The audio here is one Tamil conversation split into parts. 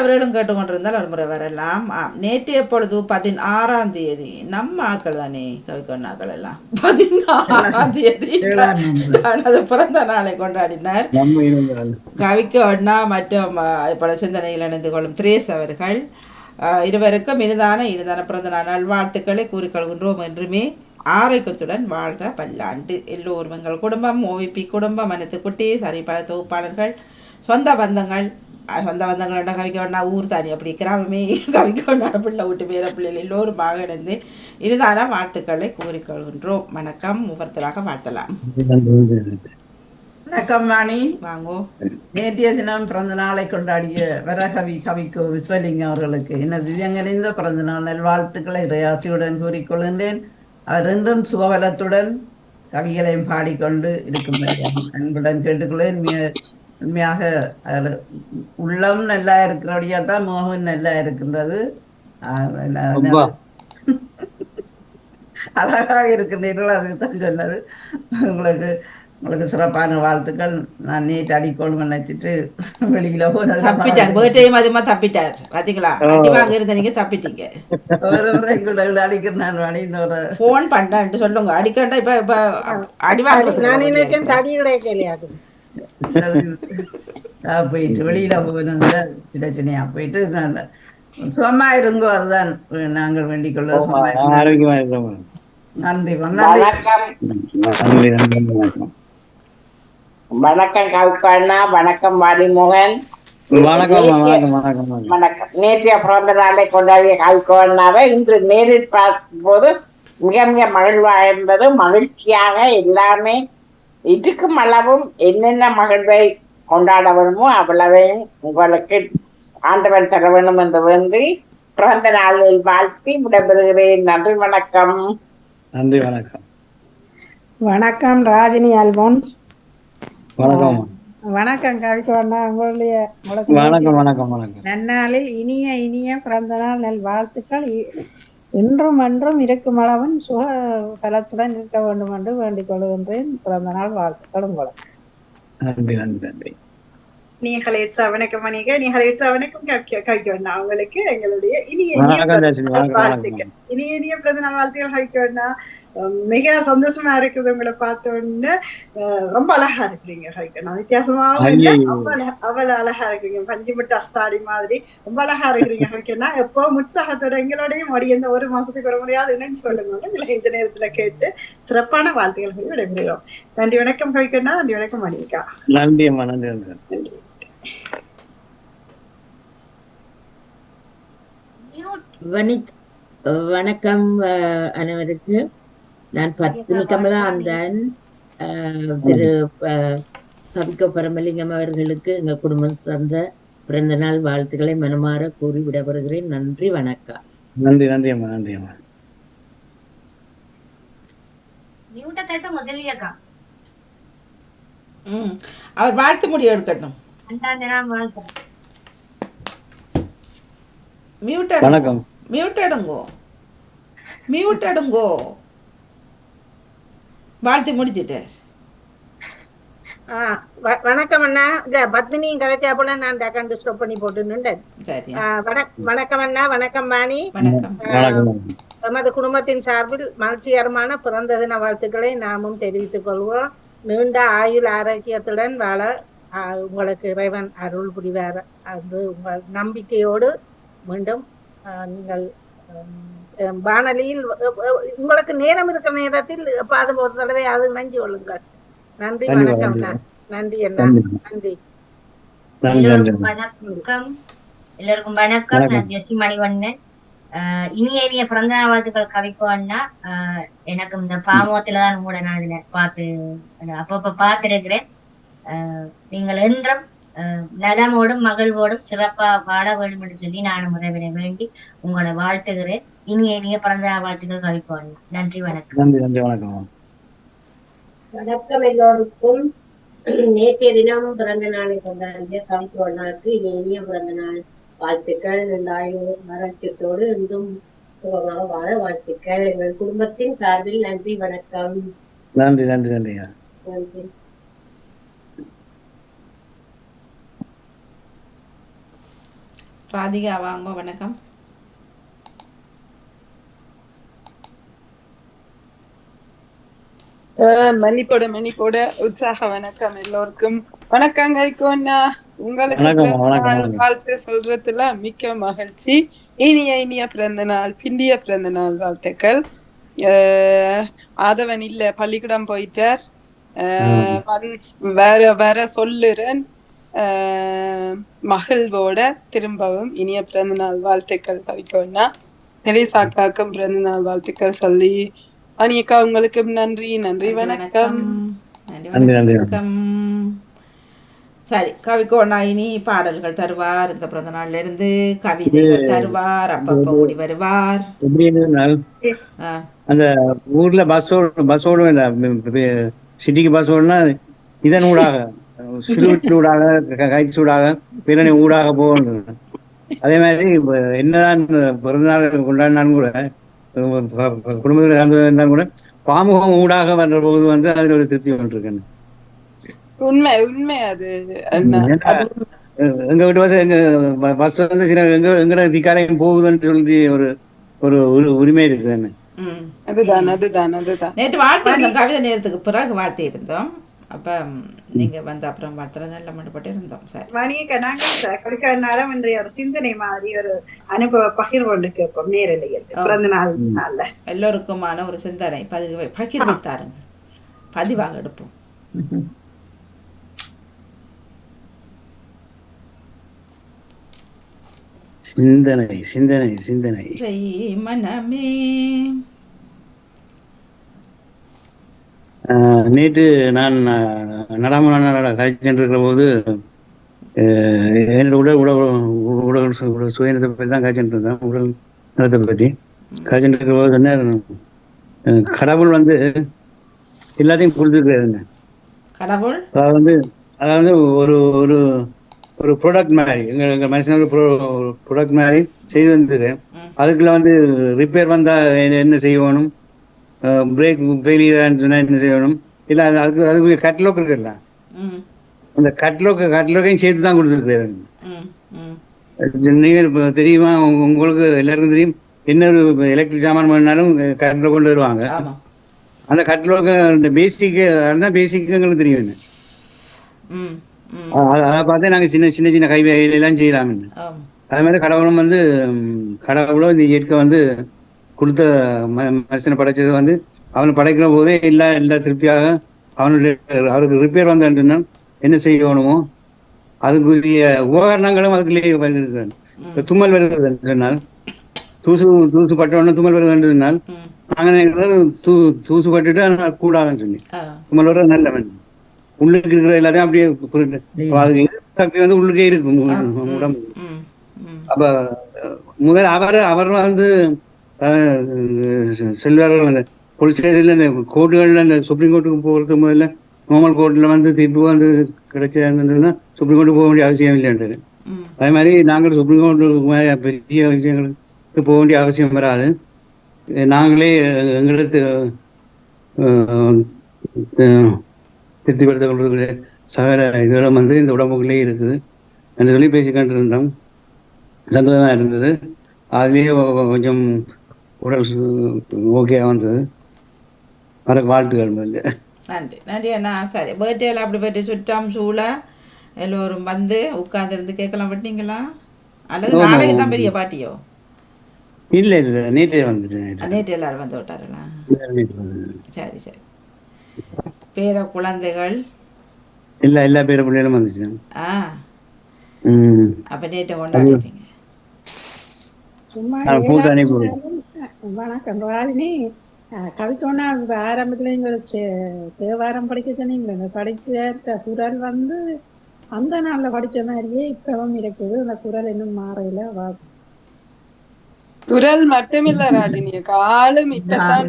அவர்களும் கேட்டுக்கொண்டிருந்தால் ஒரு முறை வரலாம். ஆம், நேற்றைய பொழுது பதினாறாம் தேதி. நம்ம ஆக்கள் தானே கவிக்கொண்டாக்கள் எல்லாம். பதினாறாம் தேதி. தனது பிறந்த நாளை கொண்டாடினார். நம்ம இனங்கள் கவிக்கு அண்ணா மற்றும் பல சிந்தனையில் இணைந்து கொள்ளும் திரேஸ் அவர்கள். இருவருக்கும் இனிதான இனிதான பிறந்த நாள். நல்வாழ்த்துக்களை கூறிக்கொள்கின்றோம் என்றுமே ஆரோக்கியத்துடன் வாழ்க பல்லாண்டு. எல்லோரும் எங்கள் குடும்பம் ஓவிபி குடும்பம் அனைத்து குட்டி சரி பல தொகுப்பாளர்கள் சொந்த பந்தங்கள் சொந்த பந்தங்களோட கவிக்க வேணா ஊர் தானி அப்படி கிராமமே கவிக்க வேணா பிள்ளை விட்டு பேர பிள்ளைகள் எல்லோரும் இணைந்து இனிதான வாழ்த்துக்களை கூறிக்கொள்கின்றோம் வணக்கம் முகூர்த்தலாக வாழ்த்தலாம் வணக்கம் வாணி வாங்கோ நேற்றைய தினம் பிறந்த நாளை கொண்டாடிய வரகவி கவிக்கு விஸ்வலிங்கம் அவர்களுக்கு எனது இதயங்கனிந்த பிறந்த நாள் நல்வாழ்த்துக்களை இறையாசியுடன் கூறிக்கொள்கின்றேன் அவர் என்றும் சுகபலத்துடன் கவிகளையும் பாடிக்கொண்டு இருக்கும்படி அன்புடன் கேட்டுக்கொள்வேன் உண்மையாக அவர் உள்ளம் நல்லா இருக்கிறபடியா தான் முகமும் நல்லா இருக்கின்றது. அழகாக இருக்கின்றீர்கள் அதுதான் சொன்னது. உங்களுக்கு உங்களுக்கு சிறப்பான வாழ்த்துக்கள். நான் நேற்று அடிக்கோள் நினைச்சிட்டு வெளியில தப்பிட்டார். போனது பேர்டையும் அதிகமா தப்பிட்டார். பாத்தீங்களா? அடி வாங்க இருந்த நீங்க தப்பிட்டீங்க. ஒரு முறை கூட அடிக்கிறேன் இந்த ஒரு போன் பண்ணான்ட்டு சொல்லுங்க. அடிக்கண்டா இப்ப இப்ப அடி நான் நினைச்சேன் தடி கிடைக்கலையாக்கும் நான் போயிட்டு வெளியில போனதுல பிரச்சனையா போயிட்டு நான் சும்மா இருங்கோ அதுதான் நாங்கள் வேண்டிக் இருக்கிறோம் நன்றி வணக்கம். கவிக்கண்ணா வணக்கம். வாலிமுகன் வணக்கம் வணக்கம் வணக்கம் வணக்கம் வணக்கம். நேற்றைய பிறந்த நாளை கொண்டாடிய கவிக்கண்ணாவை இன்று நேரில் பார்க்கும்போது மிக மிக மகிழ்வா இருந்தது மகிழ்ச்சியாக எல்லாமே இருக்கும் அளவும் என்னென்ன மகிழ்வை கொண்டாட வேணுமோ அவ்வளவையும் உங்களுக்கு ஆண்டவன் தர வேண்டும் என்று வேண்டி பிறந்த நாளில் வாழ்த்தி விடைபெறுகிறேன். நன்றி வணக்கம். நன்றி வணக்கம். வணக்கம் ராஜினி அல்போன்ஸ். வணக்கம். வணக்கம் கவிக்கோண்ணா உங்களுடைய உங்களுக்கு வணக்கம் வணக்கம் வணக்கம். நன்னாளில் இனிய இனிய பிறந்த நாள் நல் வாழ்த்துக்கள். இன்றும் அன்றும் இருக்கும் அளவும் சுக பலத்துடன் இருக்க வேண்டும் என்று வேண்டிக் கொள்கின்றேன். பிறந்த நாள் வாழ்த்துக்கள் உங்களுக்கு. நன்றி நன்றி நன்றி. நீங்கள் ஏற்ற வணக்கம் மணிக நீங்கள் ஏற்ற வணக்கம். கவிக்கவண்ணா அவங்களுக்கு எங்களுடைய இனிய வாழ்த்துக்கள். இனிய இனிய பிறந்த நாள் வாழ்த்துக்கள் கவிக்கவண்ணா மிக சந்தோஷமா இருக்குது உங்களை பார்த்த உடனே அஹ், ரொம்ப அழகா இருக்கிறீங்க இல்லை ஐயையோ. அவ்வளவு அவ்வளவு அழகா இருக்கிறீங்க. பஞ்சு முட்டை அஸ்தாடி மாதிரி ரொம்ப அழகா இருக்கிறீங்க கவிக்கண்ணா எப்போ உற்சாகத்தோட எங்களோடையும் மடி எந்த ஒரு மாசத்துக்கு ஒரு முடியாது இணைஞ்சு கொள்ளுங்க இந்த நேரத்துல கேட்டு சிறப்பான வாழ்த்துக்கள் விடைபெறுகிறோம். நன்றி வணக்கம் கவிக்கண்ணா நன்றி வணக்கம் மணிகா. நன்றி அம்மா நன்றி நன்றி. வணிக் வணக்கம் அனைவருக்கு. நான் பத்மினி கமலா அந்தன் அஹ், திரு கவிக்கோ பரமலிங்கம் அவர்களுக்கு எங்கள் குடும்பம் சார்ந்த பிறந்த நாள் வாழ்த்துக்களை மனமாற கூறி விடைபெறுகிறேன். நன்றி வணக்கம். நன்றி நன்றி அம்மா நன்றி அம்மா. அவர் வாழ்த்து முடிவு எடுக்கட்டும். வணக்கம். மியூட் எடுங்கோ மியூட் எடுங்கோ வாழ்த்து முடிச்சிட்டார் வணக்கம் அண்ணா. இந்த பத்மினியும் கதைச்சா போல நான் டக்காண்டு ஸ்டாப் பண்ணி போட்டு நின்றேன் சரி. ஆ, வணக்- வணக்கம் அண்ணா. வணக்கம் வாணி வணக்கம். வணக்கம் வணக்கம் எமது குடும்பத்தின் சார்பில் மகிழ்ச்சிகரமான பிறந்த தின வாழ்த்துக்களை நாமும் தெரிவித்துக் கொள்வோம். நீண்ட ஆயுள் ஆரோக்கியத்துடன் வாழ உங்களுக்கு இறைவன் அருள் புரிவார். அது உங்கள் நம்பிக்கையோடு மீண்டும் நீங்கள் வானொலியில் உங்களுக்கு நேரம் இருக்கிற நேரத்தில் எப்பாவது ஒரு தடவை அது இணைஞ்சு கொள்ளுங்கள். நன்றி வணக்கம். நன்றி அண்ணா. நன்றி. நன்றி. நன்றி எல்லோருக்கும் வணக்கம். எல்லோருக்கும் வணக்கம். நான் ஜெசி மணிவண்ணன் ஆஹ் இனிய இனிய பிறந்த நாள் வாழ்த்துக்கள் கவிக்கோ அண்ணா. ஆஹ் எனக்கு இந்த பாமோத்துல தான் உங்களோட நான் இதுல பார்த்து அப்பப்ப பார்த்திருக்கிறேன். ஆஹ் நீங்கள் என்றும் நலமோடும் மகிழ்வோடும் சிறப்பா வாழ வேண்டும் என்று சொல்லி நான் முறைவிட வேண்டி உங்களை வாழ்த்துகிறேன். இனிய இனிய பிறந்த நாள் வாழ்த்துக்கள் அண்ணா நன்றி வணக்கம். நன்றி நன்றி வணக்கம். வணக்கம் எல்லோருக்கும். நேற்றைய தினம் பிறந்த நாளை கொண்டாடிய கவிக்கு ஒன்னாருக்கு இனி இனிய பிறந்த நாள் வாழ்த்துக்கள். ஆயுள் மரணத்தோடு இன்றும் சுகமாக வாழ வாழ்த்துக்கள். எங்கள் குடும்பத்தின் சார்பில் நன்றி வணக்கம். நன்றி நன்றி நன்றி நன்றி. ராதிகா வாங்க வணக்கம். மன்னிப்போட மன்னிப்போட. உற்சாக வணக்கம் எல்லோருக்கும். வணக்கம் கைகோண்ணா உங்களுக்கு. வாழ்த்து சொல்றதுல மிக்க மகிழ்ச்சி. இனிய இனிய பிறந்த நாள் பிந்திய பிறந்த நாள் வாழ்த்துக்கள். ஆதவன் இல்ல பள்ளிக்கூடம் போயிட்டார். வேற வேற சொல்லுறேன். மகிழ்வோட திரும்பவும் இனிய பிறந்த நாள் வாழ்த்துக்கள் கவிக்கோண்ணா தெரேசாக்காக்கும் பிறந்த நாள் வாழ்த்துக்கள் சொல்லி அனியக்கா உங்களுக்கும் நன்றி. நன்றி வணக்கம். நன்றி. வணக்கம். சரி கவிக்கோண்ணா இனி பாடல்கள் தருவார். இந்த பிறந்த நாள்ல இருந்து கவிதைகள் தருவார். அப்பப்ப ஓடி வருவார். அந்த ஊர்ல பஸ் ஓடும் பஸ் ஓடும் இல்ல சிட்டிக்கு பஸ் ஓடுனா இதன் ஊடாக. சிலுவீட்டு ஊடாக க- கைட்ஸ் ஊடாக பிறனை ஊடாக போகணும். அதே மாதிரி என்னதான் பிறந்தநாள் கொண்டாடினாலும் கூட குடும்பத்தில் இருந்தாலும் கூட பாமுகம் ஊடாக வர்ற போது வந்து அதுல ஒரு திருப்தி வந்துருக்கேன் உண்மை உண்மை அது. எங்க வீட்டு பஸ் எங்க பஸ் வந்து சில எங்க எங்கட திக்காலையும் போகுதுன்னு சொல்லி ஒரு ஒரு உரி- உரிமை இருக்குது. அதுதான் அதுதான் அதுதான். நேற்று வாழ்த்து கவிதை நேரத்துக்கு பிறகு வாழ்த்து இருந்தோம் அப்ப ம், நீங்க வந்து அப்புறம் வாழ்த்துல நல்ல மட்டுப்பட்டு இருந்தோம் சரி மணியக்க நாங்கள் கொடுக்க நேரம் இன்றைய ஒரு சிந்தனை மாதிரி ஒரு அனுபவ பகிர்வு ஒன்று கேட்போம் நேரலையில் பிறந்த நாள் நாள்ல. எல்லோருக்குமான ஒரு சிந்தனை பதிவு பகிர்வு தாருங்கள். பதிவாக எடுப்போம். சிந்தனை சிந்தனை சிந்தனை. மனமே நேற்று நான் நடாமலான காய்ச்சென்றிருக்கிற போது என்னோட உடல் உடல் உடல் சுயநலத்தை பற்றி தான் காய்ச்சென்று இருந்தேன் உடல் நலத்தை பற்றி காய்ச்சென்றிருக்கிற போது சொன்னேன் கடவுள் வந்து எல்லாத்தையும் புரிஞ்சுக்கிறாருங்க கடவுள்? அதாவது வந்து அதாவது ஒரு ஒரு ஒரு ப்ராடக்ட் மாதிரி எங்க எங்க மனுஷன் ஒரு ப்ராடக்ட் மாதிரி செய்து வந்தது அதுக்குள்ள வந்து ரிப்பேர் வந்தா என்ன- என்ன செய்யணும் பிரேக் ஃபெயிலியர் சொன்னா என்ன செய்யணும். இல்ல அது- அதுக்கு அதுக்கு கட்லோக் இருக்குல்ல? அந்த கட்லோக் கட்லோக்கையும் சேர்த்து தான் கொடுத்துருக்காரு ம் ம். நீங்க இப்ப தெரியுமா? உங்க- உங்களுக்கு எல்லாருக்கும் தெரியும். என்ன ஒரு எலக்ட்ரிக் சாமான் பண்ணாலும் கட்லோக் கொண்டு வருவாங்க. அந்த கட்லோக்கு இந்த பேசிக் அதுதான் பேசிக் எங்களுக்கு தெரியும் என்ன. அதை பார்த்து நாங்க சின்ன சின்ன சின்ன கை வேலையெல்லாம் செய்யலாம்னு. ஆம். அது மாதிரி கடவுளும் வந்து கடவுளும் இந்த இயற்கை வந்து கொடுத்த மனுஷனை படைச்சது வந்து அவனை படைக்கிற போதே எல்லா எல்லா திருப்தியாக அவனுடைய அவருக்கு ரிப்பேர் வந்தான்னா என்ன செய்யணுமோ அதுக்குரிய உபகரணங்களும் அதுக்குள்ளேயே வருகிறது. தும்மல் வருகிறது என்று சொன்னால் தூசு தூசு பட்ட உடனே தும்மல் வருகிறது என்று சொன்னால் ம். நாங்க நினைக்கிறது தூ தூசு பட்டுட்டு அது கூடாதுன்னு சொல்லி. தும்மல் வர நல்லவன். உள்ளுக்கு இருக்கிற எல்லாத்தையும் அப்படியே எதிர்ப்பு சக்தி வந்து உள்ளுக்கே இருக்கும். உடம்பு அப்ப முதல் அவர் அவர் வந்து செல்வார்கள் அந்த போலீஸ் ஸ்டேஷன்ல இந்த கோர்ட்டுகள்ல இந்த சுப்ரீம் கோர்ட்டுக்கு போகிறதுக்கு முதல்ல நார்மல் கோர்ட்ல வந்து தீர்ப்பு வந்து கிடைச்சதுன்னா சுப்ரீம் கோர்ட்டுக்கு போக வேண்டிய அவசியம் இல்லைன்றது அதே மாதிரி நாங்கள் சுப்ரீம் கோர்ட்டுக்கு மேல பெரிய விஷயங்களுக்கு போக வேண்டிய அவசியம் வராது. நாங்களே எங்களுக்கு திருப்திப்படுத்திக் கொள்றதுக்குரிய சகல இதுகளும் வந்து இந்த உடம்புக்குள்ளேயே இருக்குது என்று சொல்லி பேசிக்கிட்டு இருந்தோம் சந்தோஷமா இருந்தது. அதுலேயே கொஞ்சம் உடல் ஓகேவா வந்தது வர வாழ்த்துக்கள் முதல்ல. நன்றி. நன்றி அண்ணா. சரி. பர்த்டேல அப்படி போயிட்டு சுற்றம் சூழ எல்லோரும் வந்து உட்கார்ந்திருந்து கேட்கலாம். விட்டீங்களா? அல்லது நாளைக்கு தான். பெரிய பாட்டியோ? இல்ல இல்ல. நேற்றே வந்துட்டு நேற்று. எல்லாரும் வந்து விட்டாருங்களா. சரி சரி. பேர குழந்தைகள்? எல்லா எல்லா பேர பிள்ளைகளும் வந்துச்சு. ஆ. அப்ப நேற்று கொண்டாடிட்டீங்க. சும்மா வணக்கம் ராஜினி கவிக்கோனா ஆரம்பத்துல நீங்க ஒரு தே- தேவாரம் படிக்க சொன்னீங்களே இந்த படித்த குரல் வந்து அந்த நாள்ல படிச்ச மாதிரியே இப்பவும் இருக்குது அந்த குரல் இன்னும் மாறையில வா குரல் மட்டுமில்ல ராஜினி அக்கா ஆளும் இப்பதான்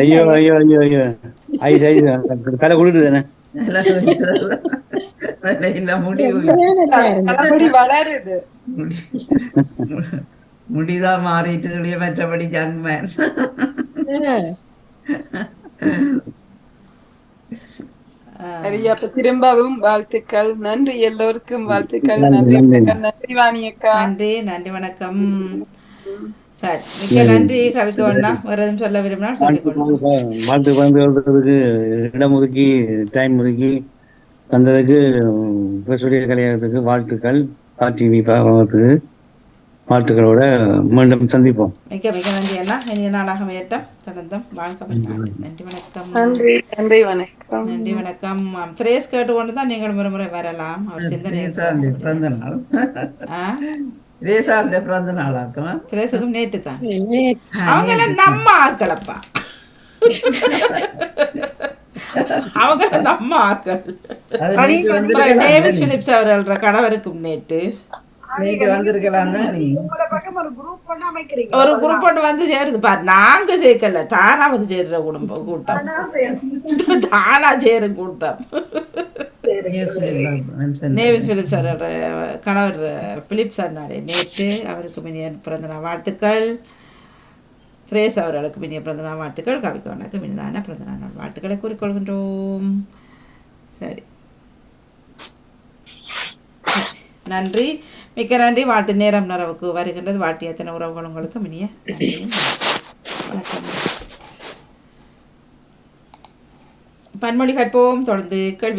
ஐயோ ஐயோ ஐயோ ஐயோ ஐஸ் ஐஸ் தலை குளிருது தானே இல்ல முடிவு வளருது முடிதான் மாறிட்டு மற்றபடி ஜங் மேன் சரி அப்ப திரும்பவும் வாழ்த்துக்கள் நன்றி எல்லோருக்கும் வாழ்த்துக்கள் நன்றி, நன்றி வாணி அக்கா நன்றி நன்றி வணக்கம் சரி மிக்க நன்றி கவிக்கு வேணா வேற எதுவும் சொல்ல விரும்பினால் சொல்லிக்கொள்ளுங்க வாழ்த்து பகிர்ந்துக்கிறதுக்கு இடம் ஒதுக்கி டைம் ஒதுக்கி தந்ததுக்கு பேசுடைய கலையகத்துக்கு வாழ்த்துக்கள் டிவி பார்க்கறதுக்கு வாழ்த்துக்களோட மீண்டும் சந்திப்போம். மிக்க மிக்க நன்றி அண்ணா. இனிய நாளாக மேட்டம் தொடர்ந்தும் வாழ்க்கை நன்றி. வணக்கம். நன்றி நன்றி வணக்கம். நன்றி வணக்கம். திரேஸ் கேட்டுக்கொண்டு தான் நீங்கள் ஒரு முறை வரலாம். அவர் சிந்தனை பிறந்த நாள். ஆ? ரேசாருடைய பிறந்த நாளாக்குமா திரேசுக்கும் நேற்று. தான் அவங்கள நம்ம ஆக்களப்பா அவங்கள நம்ம ஆக்கள் அவர்கள் கணவருக்கும் நேற்று. நீங்க. வந்திருக்கலாம் ஒரு குரூப் பண்ண அமைக்கிறீங்க. ஒரு குரூப் ஒன்று வந்து சேருது. பாரு நாங்க சேர்க்கல. தானா வந்து சேர்ற குடும்பம் கூட்டம். தானா சேரும். கூட்டம். நேவிஸ் பிலிப்ஸ் அவர்கள் கணவர் பிலிப்ஸ் அண்ணாடே நேற்று அவருக்கு மினிய பிறந்தநாள் வாழ்த்துக்கள். சுரேஷ் அவர்களுக்கு மினிய பிறந்தநாள் வாழ்த்துக்கள். கவிக்கவனுக்கு மினிதான பிறந்தநாள் நாள் வாழ்த்துக்களை கூறிக்கொள்கின்றோம். சரி. நன்றி. மிக்க நன்றி. வாழ்த்து நேரம் நரவுக்கு வருகின்றது. வாழ்த்து எத்தனை உறவுகள் உங்களுக்கு மினிய? வணக்கம். பன்மொழி கற்போம். தொடர்ந்து கேள்வி